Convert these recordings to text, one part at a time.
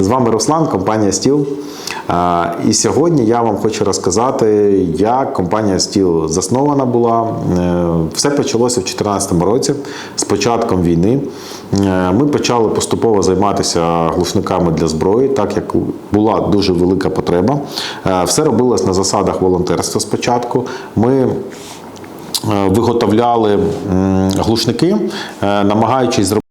З вами Руслан, компанія Стіл. І сьогодні я вам хочу розказати, як компанія Стіл заснована була. Е, Все почалося в 2014 році з початком війни. Е, Ми почали поступово займатися глушниками для зброї, так як була дуже велика потреба. Е, Все робилось на засадах волонтерства спочатку. Ми виготовляли глушники, намагаючись зробити.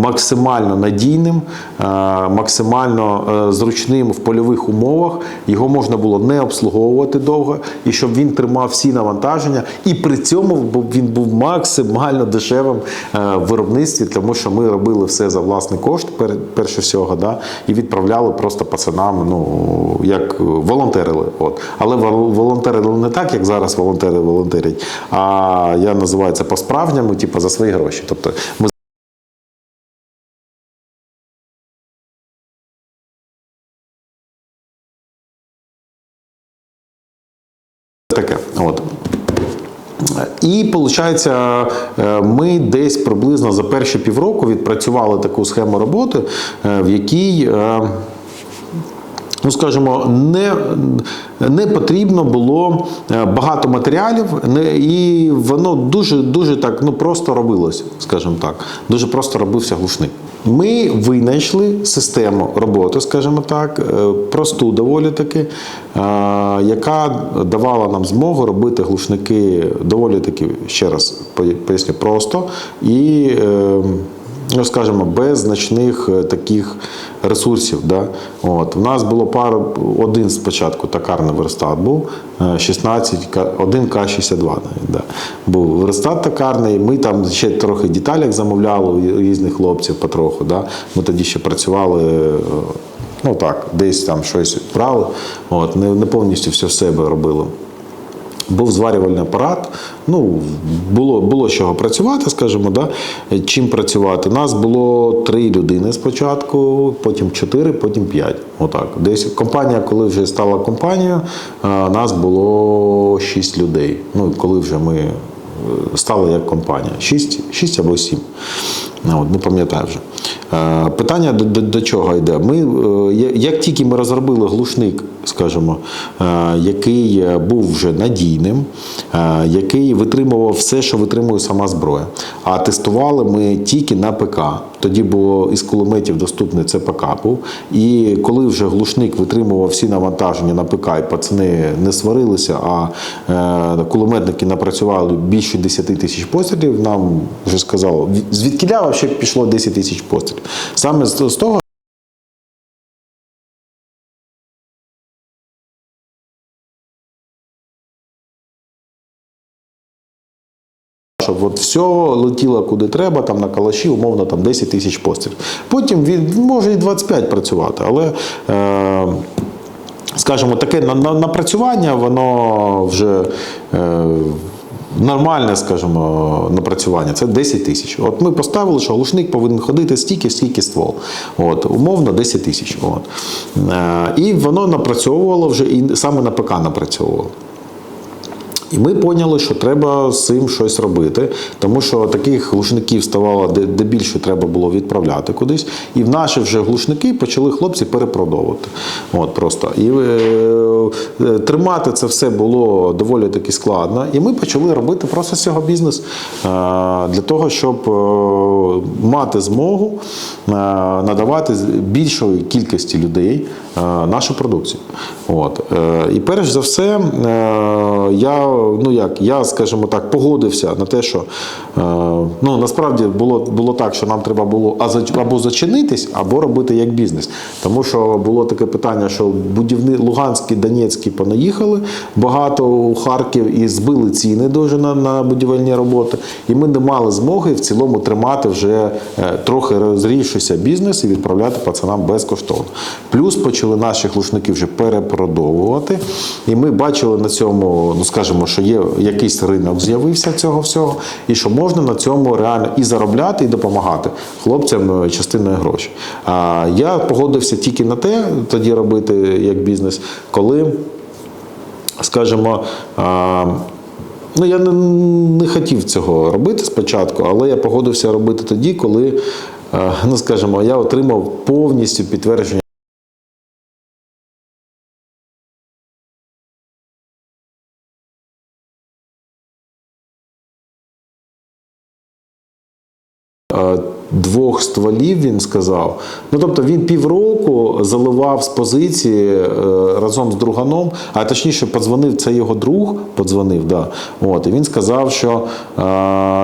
Максимально надійним, е, максимально е, зручним в польових умовах. Його можна було не обслуговувати довго, і щоб він тримав всі навантаження, і при цьому він був максимально дешевим е, в виробництві, тому що ми робили все за власний кошт, пер- перше всього, да, і відправляли просто пацанам, ну як волонтерили. От. Але волонтерили не так, як зараз волонтери волонтерять, а я називаю це по-справжньому, типу за свої гроші. Тобто ми таке. От. І виходить, ми десь приблизно за перші півроку відпрацювали таку схему роботи, е, в якій. е, Ну, скажімо, не, не потрібно було е, багато матеріалів, і воно дуже дуже так ну просто робилось, скажімо так. Дуже просто робився глушник. Ми винайшли систему роботи, скажімо так, е, просту доволі таки, е, яка давала нам змогу робити глушники доволі таки, ще раз поясню, просто і. Е, ну, скажімо, без значних е, таких ресурсів. Да? От. У нас було пара, один спочатку токарний верстат був, е, 16, К- один К-62 навіть, да. був верстат токарний, ми там ще трохи деталек замовляли у різних хлопців потроху. Да? Ми тоді ще працювали. е, Ну так, десь там щось брали, от, не, не повністю все в себе робили. Був зварювальний апарат. Ну, було, було чого працювати, скажімо, да? чим працювати. Нас було три людини спочатку, потім чотири, потім п'ять. Отак. Десь компанія, коли вже стала компанією, нас було шість людей. Ну, коли вже ми е, стали як компанія. Шість, шість або сім. Ну, от, не пам'ятаю вже. Е, Питання до, до, до чого йде? Ми, е, як тільки ми розробили глушник, скажімо, е, який був вже надійним, який витримував все, що витримує сама зброя. А тестували ми тільки на ПК. Тоді було із кулеметів доступний це ПК був. І коли вже глушник витримував всі навантаження на ПК, і пацани не сварилися, а кулеметники напрацювали більше 10 тисяч пострілів, нам вже сказали, звідкіля взагалі пішло 10 тисяч пострілів. Саме з, того. Щоб от все летіло куди треба, там на калаші, умовно там 10 тисяч пострілів. Потім він може і 25 працювати, але. Е, Скажімо, таке на- на- напрацювання, воно вже е, нормальне, скажімо, напрацювання. Це 10 тисяч. От ми поставили, що глушник повинен ходити стільки, стільки ствол. От, умовно 10 тисяч. От. Е, і воно напрацьовувало вже і саме на ПК напрацьовувало. І ми поняли, що треба з цим щось робити, тому що таких глушників ставало де, де більше треба було відправляти кудись. І в наші вже глушники почали хлопці перепродовувати. От просто. І е, е, тримати це все було доволі таки складно. І ми почали робити просто з цього бізнес е, для того, щоб е, мати змогу е, надавати більшої кількості людей е, нашу продукцію. От. Е, І перш за все, е, я, ну як, я, скажімо так, погодився на те, що е, ну, насправді було, було так, що нам треба було або зачинитись, або робити як бізнес. Тому що було таке питання, що будівни Луганські, Донецькі понаїхали багато у Харків і збили ціни дуже на, на будівельні роботи. І ми не мали змоги в цілому тримати вже е, трохи розрівшися бізнес і відправляти пацанам безкоштовно. Плюс почали наші глушники вже перепродовувати. І ми бачили на цьому, ну скажімо, що є якийсь ринок з'явився цього всього, і що можна на цьому реально і заробляти, і допомагати хлопцям е, частиною грошей. А я погодився тільки на те, тоді робити як бізнес, коли скажімо, ну я не, не хотів цього робити спочатку, але я погодився робити тоді, коли, ну скажімо, я отримав повністю підтвердження. Двох стволів він сказав. Ну тобто він півроку заливав з позиції е, разом з друганом, а точніше, подзвонив це його друг, подзвонив, да. От, і він сказав, що е,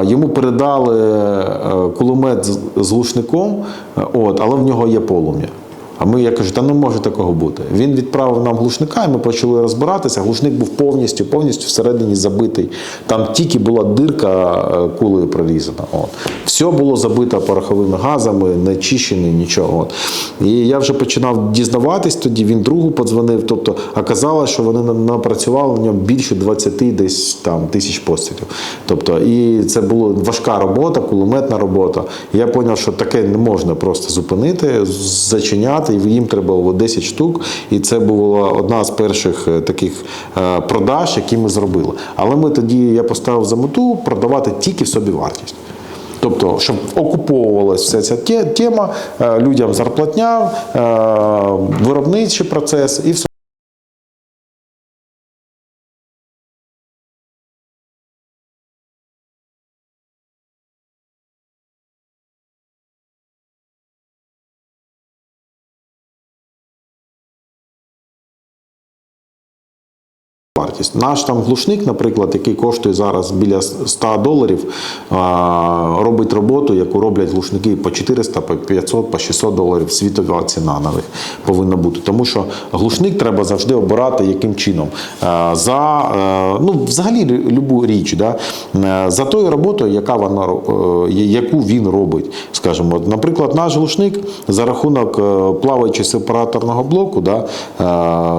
йому передали е, кулемет з, з глушником, е, от, але в нього є полум'я. А ми, я кажу, та не може такого бути. Він відправив нам глушника, і ми почали розбиратися. Глушник був повністю, повністю всередині забитий. Там тільки була дирка е, кулею прорізана. От. Все було забито пороховими газами, не чищене, нічого. От. І я вже починав дізнаватись тоді, він другу подзвонив. Тобто оказалось, що вони на- напрацювали в ньому більше 20 десь там тисяч пострілів. Тобто, і це була важка робота, кулеметна робота. Я зрозумів, що таке не можна просто зупинити, зачиняти, і їм треба було 10 штук. І це була одна з перших е, таких е, продаж, які ми зробили. Але ми тоді я поставив за мету продавати тільки в собі вартість. Тобто, щоб окуповувалася вся ця тема, е, людям зарплатня, виробничий процес і все. Вартість. Наш там глушник, наприклад, який коштує зараз біля 100 доларів, робить роботу, яку роблять глушники по 400, по 500, по 600 доларів. Світова ціна на них повинна бути. Тому що глушник треба завжди обирати яким чином. Е, За е, ну, взагалі любу річ, да? Е, за тою роботою, яка вона яку він робить. Скажімо, наприклад, наш глушник за рахунок плаваючи сепараторного блоку, да,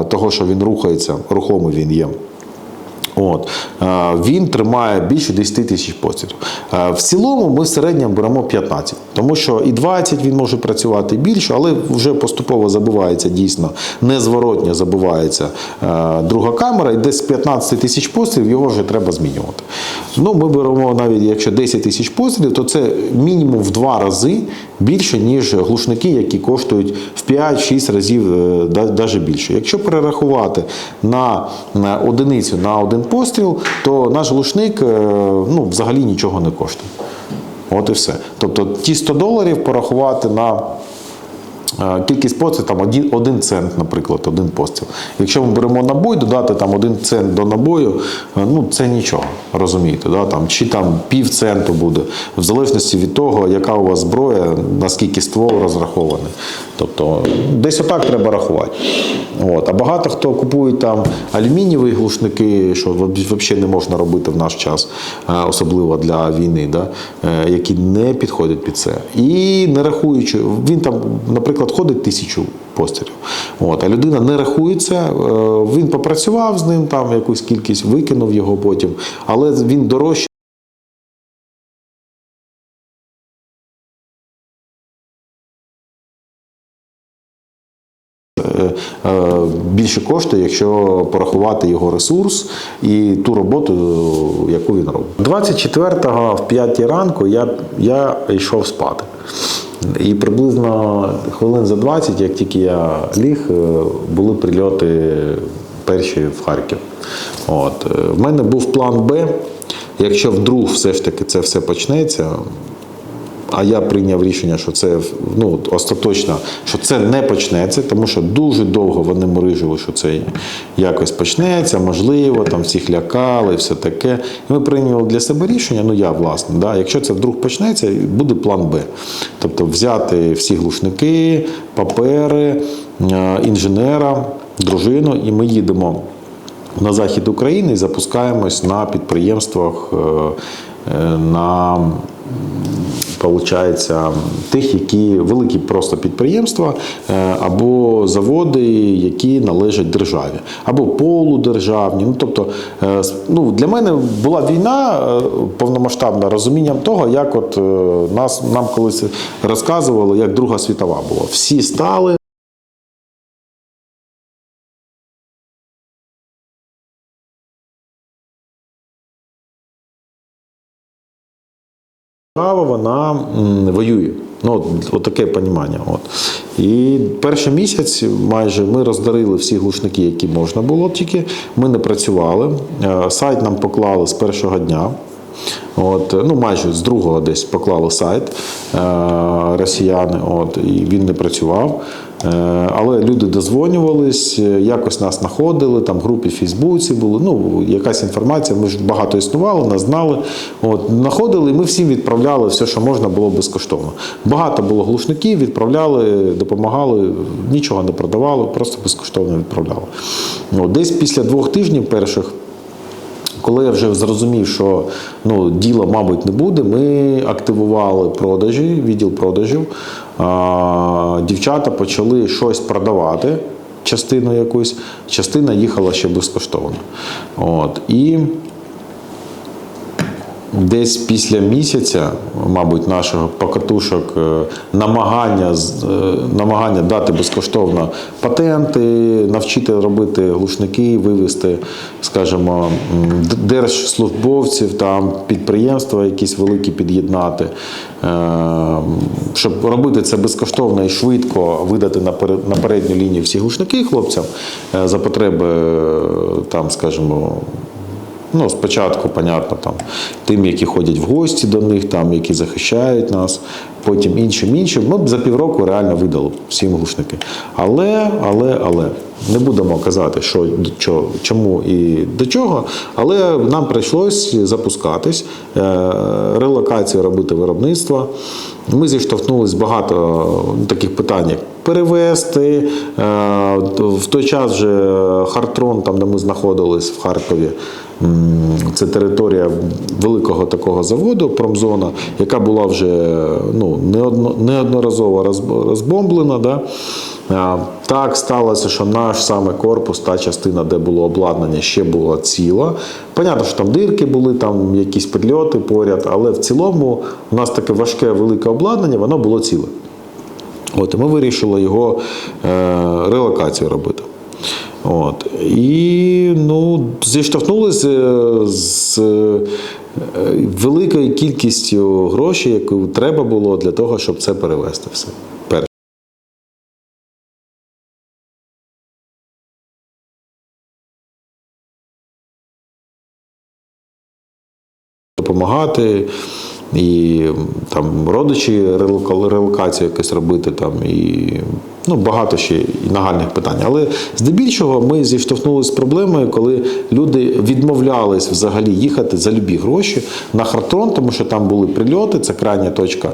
того, що він рухається, рухомий він є. От. Е, Він тримає більше 10 тисяч пострілів. Е, В цілому ми в середньому беремо 15, тому що і 20 він може працювати більше, але вже поступово забувається дійсно, незворотньо забувається е, друга камера, і десь 15 тисяч пострілів його вже треба змінювати. Ну, ми беремо навіть, якщо 10 тисяч пострілів, то це мінімум в два рази більше, ніж глушники, які коштують в 5-6 разів навіть більше. Якщо перерахувати на, на одиницю на один постріл, то наш глушник е, ну, взагалі нічого не коштує. От і все. Тобто ті 100 доларів порахувати на кількість пострілів, там один, один цент, наприклад, один постріл. Якщо ми беремо набой, додати там один цент до набою, е, ну це нічого, розумієте, да? там, чи там пів центу буде, в залежності від того, яка у вас зброя, наскільки ствол розрахований. Тобто десь отак треба рахувати. От. А багато хто купує там алюмінієві глушники, що взагалі не можна робити в наш час, е, особливо для війни, да? е, які не підходять під це. І не рахуючи, він там, наприклад, ходить тисячу пострілів. От. А людина не рахується, е, він попрацював з ним там якусь кількість, викинув його потім, але він дорожче. е, більше коштує, якщо порахувати його ресурс і ту роботу, яку він робить. 24-го в 5 ранку я, я йшов спати. І приблизно хвилин за 20, як тільки я ліг, е, були прильоти перші в Харків. От. Е, В мене був план Б. Якщо вдруг все ж таки це все почнеться, а я прийняв рішення, що це ну, остаточно, що це не почнеться, тому що дуже довго вони морижили, що це якось почнеться, можливо, там всіх лякали, все таке. І ми прийняли для себе рішення, ну я власне, да, якщо це вдруг почнеться, буде план Б. Тобто взяти всі глушники, папери, е, інженера, дружину, і ми їдемо на захід України і запускаємось на підприємствах е, е, на Получається, тих, які великі просто підприємства е, або заводи, які належать державі, або полудержавні. Ну тобто, е, ну для мене була війна е, повномасштабна розумінням того, як от нас нам колись розказували, як Друга світова була. Всі стали. Держава вона воює. Ну, от, таке понімання. От. І перший місяць майже ми роздарили всі глушники, які можна було тільки. Ми не працювали. Е, Сайт нам поклали з першого дня. От, ну, майже з другого десь поклали сайт е, росіяни, от, і він не працював. Е, але люди дозвонювались, е, якось нас знаходили, там групі в Фейсбуці були, ну, якась інформація, ми ж багато існували, нас знали. От, знаходили, і ми всім відправляли все, що можна було безкоштовно. Багато було глушників, відправляли, допомагали, нічого не продавали, просто безкоштовно відправляли. От, десь після двох тижнів перших коли я вже зрозумів, що ну, діла, мабуть, не буде, ми активували продажі, відділ продажів. А, дівчата почали щось продавати, частину якусь, частина їхала ще безкоштовно. От. І Десь після місяця, мабуть, нашого покатушок е, намагання, е, намагання дати безкоштовно патенти, навчити робити глушники, вивести, скажімо, держслужбовців, там, підприємства якісь великі під'єднати, е, щоб робити це безкоштовно і швидко видати на передню лінію всі глушники хлопцям за потреби, там, скажімо, Ну, спочатку, понятно, там тим, які ходять в гості до них, там, які захищають нас, потім іншим іншим. Б за півроку реально видали всім глушники. Але, але, але не будемо казати, що до чого, чому і до чого. Але нам прийшлось запускатись, е, релокацію робити виробництва. Ми зіштовхнулися багато таких питань, як перевезти. Е, В той час вже Хартрон, там де ми знаходились в Харкові, це територія великого такого заводу, промзона, яка була вже ну, неодно- неодноразово розб- розбомблена. Да? Так сталося, що наш саме корпус, та частина, де було обладнання, ще була ціла. Понятно, що там дирки були, там якісь підльоти поряд, але в цілому у нас таке важке велике обладнання, воно було ціле. От, і ми вирішили його е, релокацію робити. От. І ну, зіштовхнулися з е, великою кількістю грошей, яку треба було для того, щоб це перевести все. Допомагати, і там родичі релока- релокацію якось робити, там і ну, багато ще нагальних питань. Але здебільшого ми зіштовхнулися з проблемою, коли люди відмовлялись взагалі їхати за любі гроші на Хартон, тому що там були прильоти, це крайня точка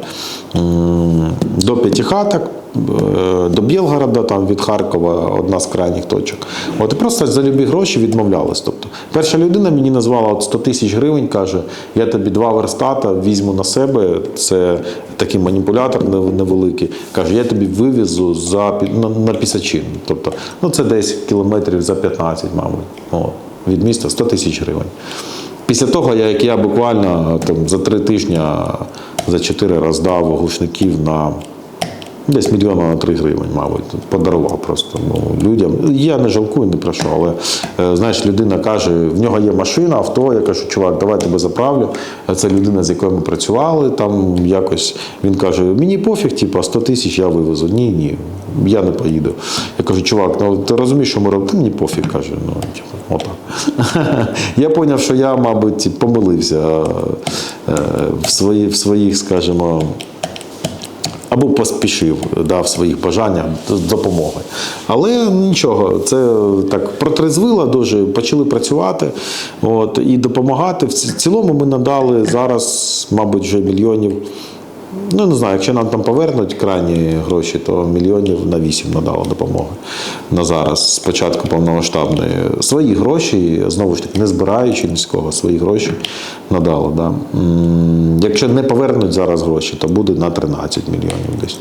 до П'ятихаток. е, До Білгорода, там від Харкова одна з крайніх точок. От і просто за любі гроші відмовлялись. Тобто, перша людина мені назвала от 100 тисяч гривень, каже: я тобі два верстата візьму на себе. Це такий маніпулятор невеликий. Каже, я тобі вивезу за на, на Пісачин. Тобто, ну це десь кілометрів за 15, мабуть. От, від міста 100 тисяч гривень. Після того, як я буквально там, за три тижні за чотири роздав глушників на Десь мільйона на три гривень, мабуть, подарував просто ну, людям. Я не жалкую ні про що, але е, знаєш, людина каже, в нього є машина, авто. Я кажу, чувак, давай тебе заправлю. Це людина, з якою ми працювали. Там якось він каже: мені пофіг, типу, 100 тисяч я вивезу. Ні, ні, я не поїду. Я кажу, чувак, ну ти розумієш, що ми робимо? Мені пофіг, каже. Ну, типу, я зрозумів, що я, мабуть, помилився е, в своїх, скажімо або поспішив да, своїх бажаннях допомоги. Але нічого, це так протрезвило дуже, почали працювати от, і допомагати. В цілому ми надали зараз, мабуть, вже мільйонів. Ну, не знаю, якщо нам там повернуть крайні гроші, то мільйонів на вісім надало допомоги на зараз, Спочатку початку повномасштабної. Свої гроші, знову ж таки, не збираючи низького, свої гроші надало. Да. Якщо не повернуть зараз гроші, то буде на 13 мільйонів десь.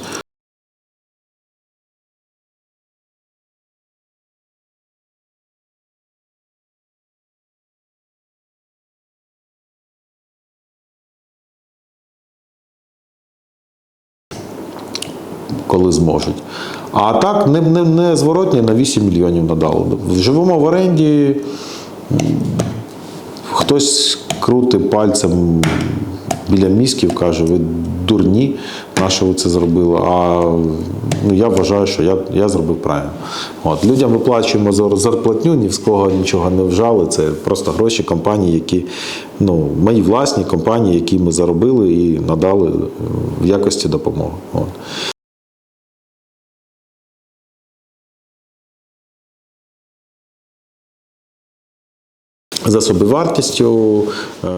Коли зможуть. А так не, не, не зворотні на 8 мільйонів надали. Живемо в оренді, хтось крути пальцем, біля мізків, каже, ви дурні, на що ви це зробили. А ну, я вважаю, що я, я зробив правильно. От, людям виплачуємо зарплатню, ні з кого нічого не вжали. Це просто гроші компанії, які ну, мої власні компанії, які ми заробили і надали в якості допомоги. От. За собівартістю. е,